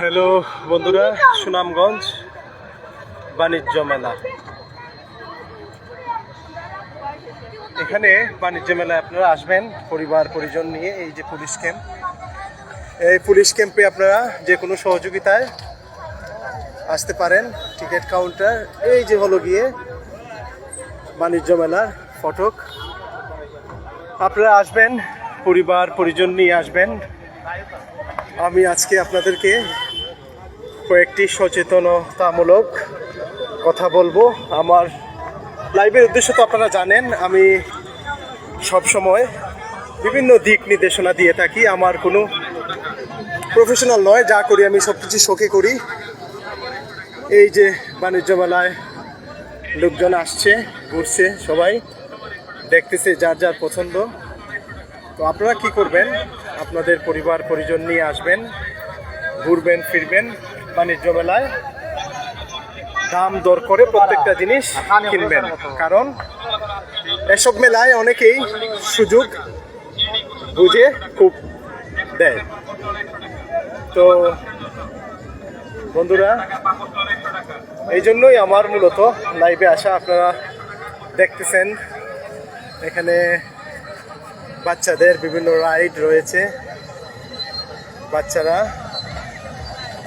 Hello বন্ধুরা, সুনামগঞ্জ বাণিজ্য মেলা। এখানে বাণিজ্য মেলায় আপনারা আসবেন, পরিবার, পরিজন নিয়ে, এই যে পুলিশ ক্যাম্প। এই পুলিশ ক্যাম্পে আপনারা যে কোনো সহযোগিতায় আসতে পারেন, টিকিট কাউন্টার, এই যে হলো গিয়ে বাণিজ্য মেলার ফটক। আপনারা আসবেন, পরিবার, পরিজন নিয়ে আসবেন। আমি আজকে আপনাদেরকে কয়েকটি সচেতনতামূলক কথা বলব। আমার লাইভের উদ্দেশ্য তো আপনারা জানেন, আমি সব সময় বিভিন্ন দিক নির্দেশনা দিয়ে থাকি। আমার কোনো প্রফেশনাল নয়, যা করি আমি সব কিছু শোকে করি। এই যে বাণিজ্য মেলায় লোকজন আসছে, ঘুরছে, সবাই দেখতেছে যার যার পছন্দ। তো আপনারা কি করবেন? আপনাদের পরিবার পরিজন নিয়ে আসবেন, ঘুরবেন, ফিরবেন। বাণিজ্য মেলায় দাম দর করে প্রত্যেকটা জিনিস কিনবেন। কারণ এসব মেলায় অনেকেই সুযোগ বুঝে খুব দেয়। তো বন্ধুরা এই জন্যই আমার মূলত লাইভে আসা। আপনারা দেখতেছেন এখানে বাচ্চাদের বিভিন্ন রাইড রয়েছে। বাচ্চারা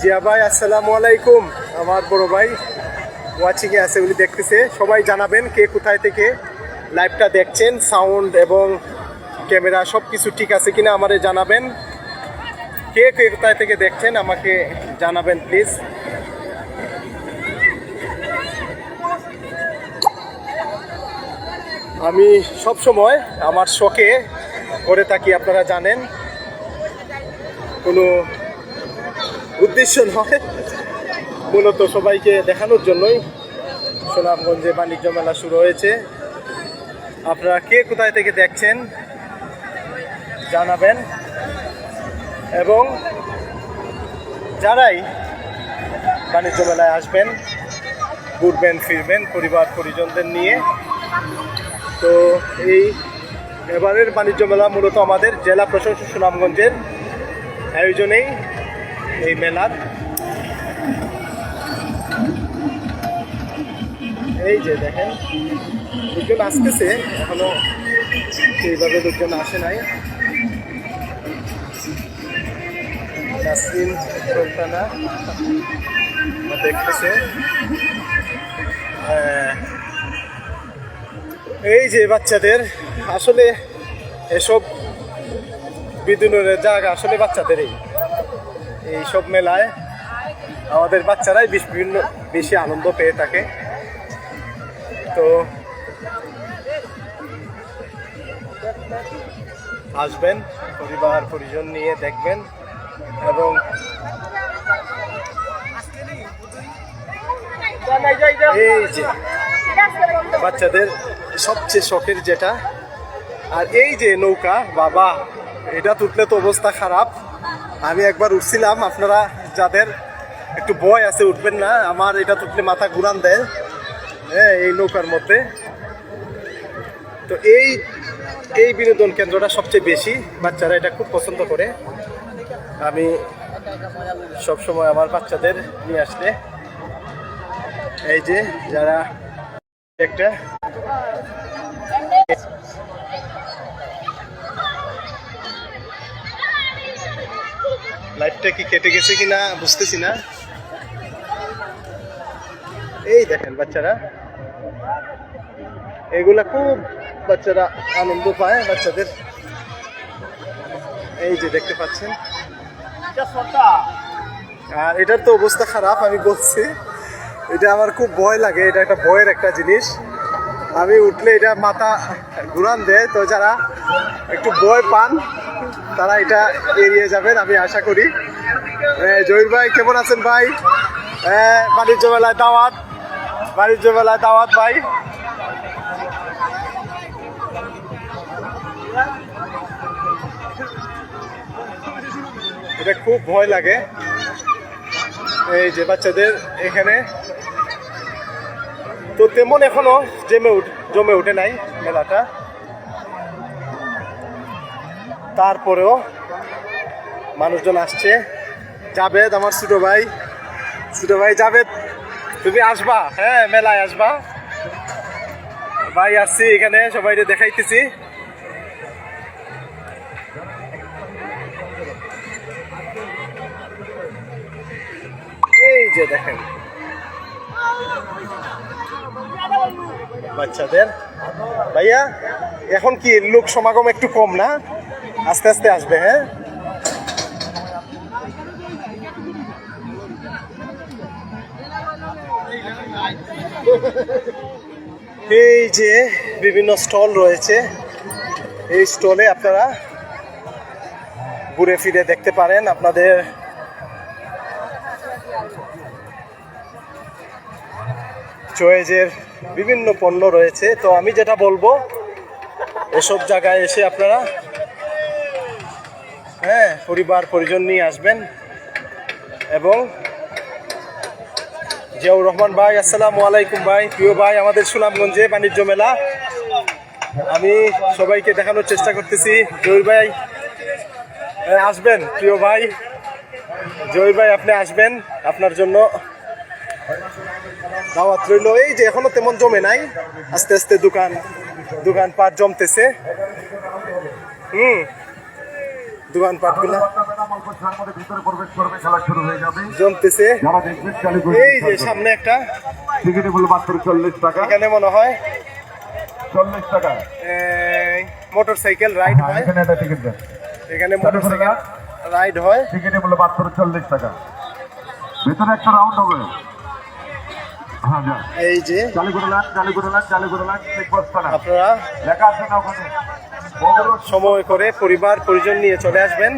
জিয়া ভাই, আসসালামু আলাইকুম। আমার বড় ভাই ওয়াচিংয়ে আছে উনি দেখতেছে। সবাই জানাবেন কে কোথায় থেকে লাইভটা দেখছেন সাউন্ড এবং ক্যামেরা সব কিছু ঠিক আছে কিনা আমারে জানাবেন। কে কে কোথায় থেকে দেখছেন আমাকে জানাবেন প্লিজ আমি সব সময় আমার শখে করে থাকি, আপনারা জানেন। কোনো উদ্দেশ্য নয়। মূলত সবাইকে দেখানোর জন্যই সুনামগঞ্জে বাণিজ্য মেলা শুরু হয়েছে। আপনারা কে কোথায় থেকে দেখছেন জানাবেন। এবং যারাই বাণিজ্য মেলায় আসবেন, ঘুরবেন, ফিরবেন, পরিবার পরিজনদের নিয়ে, তো এই এবারের বাণিজ্য মেলা মূলত আমাদের জেলা প্রশাসন সুনামগঞ্জের আয়োজনেই। এই মেলার। এই যে দেখেন লোকজন আসতেছে, এখনও সেইভাবে লোকজন আসে নাই। দেখতেছে। এই যে বাচ্চাদের, আসলে এসব বিদ্যুনের জায়গা আসলে বাচ্চাদেরই। এই সব মেলায় আমাদের বাচ্চারাই বেশ বিভিন্ন, বেশি আনন্দ পেয়ে থাকে। তো আসবেন, পরিবার, পরিজন নিয়ে দেখবেন এবং এই যে বাচ্চাদের সবচেয়ে শখের যেটা, আর এই যে নৌকা, বাবা, এটা তুললে তো অবস্থা খারাপ। আমি একবার উঠছিলাম, আপনারা যাদের একটু ভয় আছে উঠবেন না, আমার এটা তুললে মাথা ঘুরান দেয় হ্যাঁ এই নৌকার মধ্যে। তো এই এই বিনোদন কেন্দ্রটা সবচেয়ে বেশি বাচ্চারা এটা খুব পছন্দ করে। আমি সব সময় আমার বাচ্চাদের নিয়ে আসলে, এই যে যারা একটা লাইটটা কি কেটে গেছে কিনা বুঝতেছি না। এই দেখেন বাচ্চারা। এগুলা খুব বাচ্চারা আনন্দ পায় বাচ্চাদের। এই যে দেখতে পাচ্ছেন। আর এটার তো অবস্থা খারাপ, আমি বলছি। এটা আমার খুব ভয় লাগে, এটা একটা ভয়ের একটা জিনিস। আমি উঠলে এটা মাথা ঘুরান দেয়, তো যারা একটু ভয় পান, তারা এটা এড়িয়ে যাবেন, আমি আশা করি। জহির ভাই, কেমন আছেন ভাই? বাণিজ্য মেলায় দাওয়াত। বাণিজ্য মেলায় দাওয়াত, ভাই। এটা খুব ভয় লাগে। এই যে বাচ্চাদের এখানে। তো তেমন এখনও জমে উঠ, জমে উঠে নাই মেলাটা। তারপরেও মানুষজন আসছে। জাভেদ, আমার ছোট ভাই। ছোট ভাই জাভেদ, তুমি আসবা? হ্যাঁ মেলায় আসবা। ভাই, আসছি এখানে সবাই দেখাইতেছি। এই যে দেখেন, বাচ্চাদের। ভাইয়া, এখন কি লোক সমাগম একটু কম না? আস্তে আস্তে আসবে হ্যাঁ? এই যে বিভিন্ন স্টল রয়েছে, এই স্টলে আপনারা ঘুরে ফিরে দেখতে পারেন আপনাদের চয়েজের বিভিন্ন পণ্য রয়েছে। তো আমি যেটা বলব, এসব জায়গায় এসে আপনারা হ্যাঁ পরিবার পরিজন নিয়ে আসবেন এবং জিয়াউর রহমান ভাই, আসসালামু আলাইকুম ভাই। প্রিয় ভাই, আমাদের সুনামগঞ্জে বাণিজ্য মেলা। আমি সবাইকে দেখানোর চেষ্টা করতেছি। জয়ীর ভাই আসবেন, প্রিয় ভাই। জয়ীর ভাই, আপনি আসবেন আপনার জন্য। দাওয়াত রইল। এই যে এখনও তেমন জমে নাই। আস্তে আস্তে দোকান, দোকানপাট জমতেছে। হুম দোকানপাট গুলা ভিতরে প্রবেশ করবে খেলা শুরু হয়ে যাবে। জমতেছে। এই যে সামনে একটা। টিকিটের মূল্য মাত্র চল্লিশ টাকা। এখানে মনে হয় চল্লিশ টাকা। মোটর সাইকেল রাইড হ্যাঁ, হয়। এখানে একটা টিকিট দেন। এখানে মোটর সাইকেল রাইড হয়। টিকিটের মূল্য মাত্র চল্লিশ টাকা। ভিতরে একটা রাউন্ড হবে। হ্যাঁ এই যে। চালু করে লাগ চালু করে লাগ চালু করে লাগ আপনারা লেখা আছে না ওখানে। সময় করে পরিবার পরিজন নিয়ে চলে আসবেন।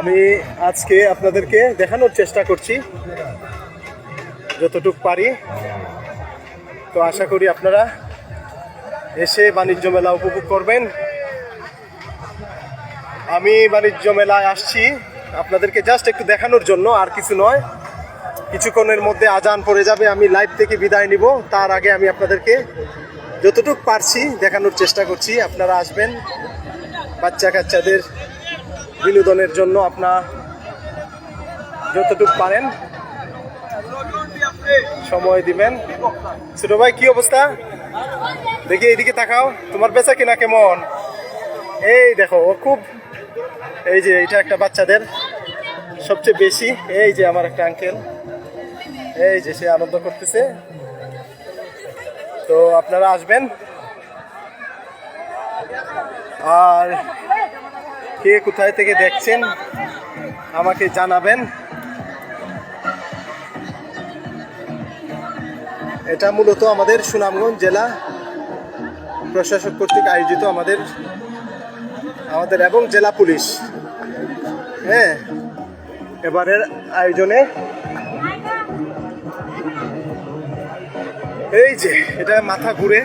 আমি আজকে আপনাদেরকে দেখানোর চেষ্টা করছি, যতটুক পারি। তো আশা করি আপনারা এসে বাণিজ্য মেলা উপভোগ করবেন। আমি বাণিজ্য মেলায় আসছি, আপনাদেরকে জাস্ট একটু দেখানোর জন্য, আর কিছু নয়। কিছুক্ষণের মধ্যে আজান পড়ে যাবে, আমি লাইভ থেকে বিদায় নিব। তার আগে আমি আপনাদেরকে যতটুক পারছি দেখানোর চেষ্টা করছি, আপনারা আসবেন। বাচ্চা কাচ্চাদের বিনোদনের জন্য আপনার যতটুকু পারেন সময় দিবেন। ছোট ভাই, কি অবস্থা? দেখি এইদিকে তাকাও, তোমার বেচা কিনা কেমন? এই দেখো, ও খুব, এই যে এটা একটা বাচ্চাদের সবচেয়ে বেশি, এই যে আমার একটা আঙ্কেল এই যে সে আনন্দ করতেছে। তো আপনারা আসবেন। আর কে কোথায় থেকে দেখছেন আমাকে জানাবেন। এটা মূলত আমাদের সুনামগঞ্জ জেলা প্রশাসক কর্তৃক আয়োজিত আমাদের আমাদের এবং জেলা পুলিশ। হ্যাঁ এবারের আয়োজনে এই যে, এটা মাথা ঘুরে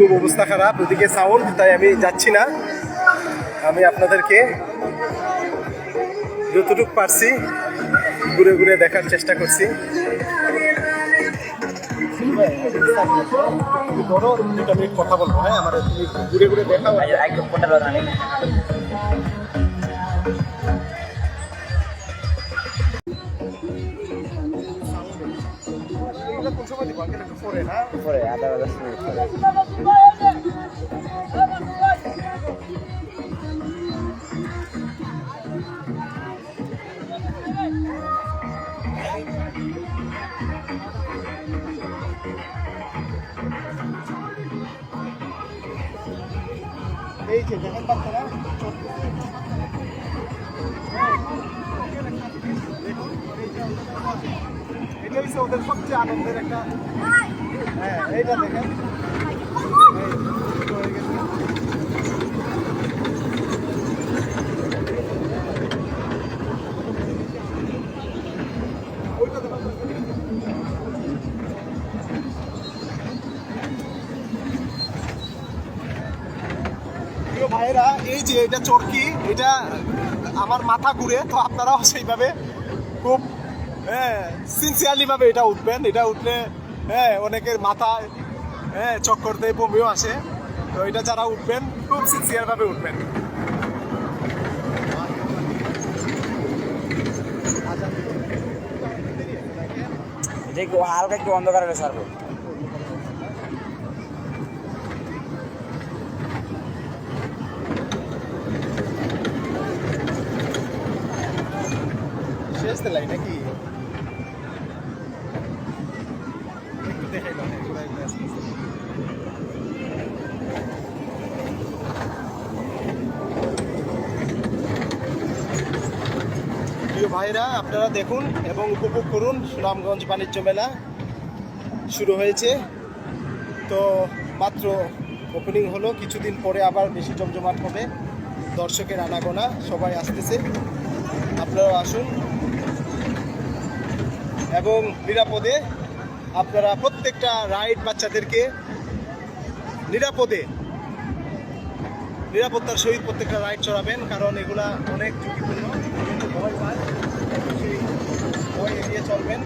খুব অবস্থা খারাপ ওদিকে সাউন্ড তাই আমি যাচ্ছি না। আমি আপনাদেরকে যতটুকু পারছি ঘুরে ঘুরে দেখার চেষ্টা করছি। ধরো কথা বলব হ্যাঁ? আমার ঘুরে ঘুরে দেখা ঘুরে দেখাও একদম কোনটা কথা নেই এগুলো কোন সময় দিব আঙ্কেল একটু পরে না পরে আধা দশ মিনিট পরে এই যে দেখেন বাচ্চারা এটা হচ্ছে ওদের সবচেয়ে আনন্দের একটা হ্যাঁ এইটা দেখেন। ভাইয়েরা, এই যে এটা চরকি, এটা আমার মাথা ঘুরে, তো আপনারাও সেইভাবে খুব হ্যাঁ সিনসিয়ারলিভাবে এটা উঠবেন এটা উঠলে হ্যাঁ অনেকের মাথায় হ্যাঁ চক্কর দেয় বমিও আসে। তো এটা যারা উঠবেন খুব সিনসিয়ার ভাবে উঠবেন। দেখো হালকা একটু অন্ধকার হলে সারবো শেষ লাইন নাকি ভাইরা, আপনারা দেখুন এবং উপভোগ করুন সুনামগঞ্জ বাণিজ্য মেলা। শুরু হয়েছে। তো মাত্র ওপেনিং হলো, কিছুদিন পরে আবার বেশি জমজমাট হবে। দর্শকের আনাগোনা, সবাই আসতেছে। আপনারাও আসুন। এবং নিরাপদে আপনারা প্রত্যেকটা রাইড বাচ্চাদেরকে নিরাপদে, নিরাপত্তার সহিত প্রত্যেকটা রাইড চড়াবেন, কারণ এগুলা অনেক ঝুঁকিপূর্ণ। কিন্তু সেই ভয় এড়িয়ে চলবেন।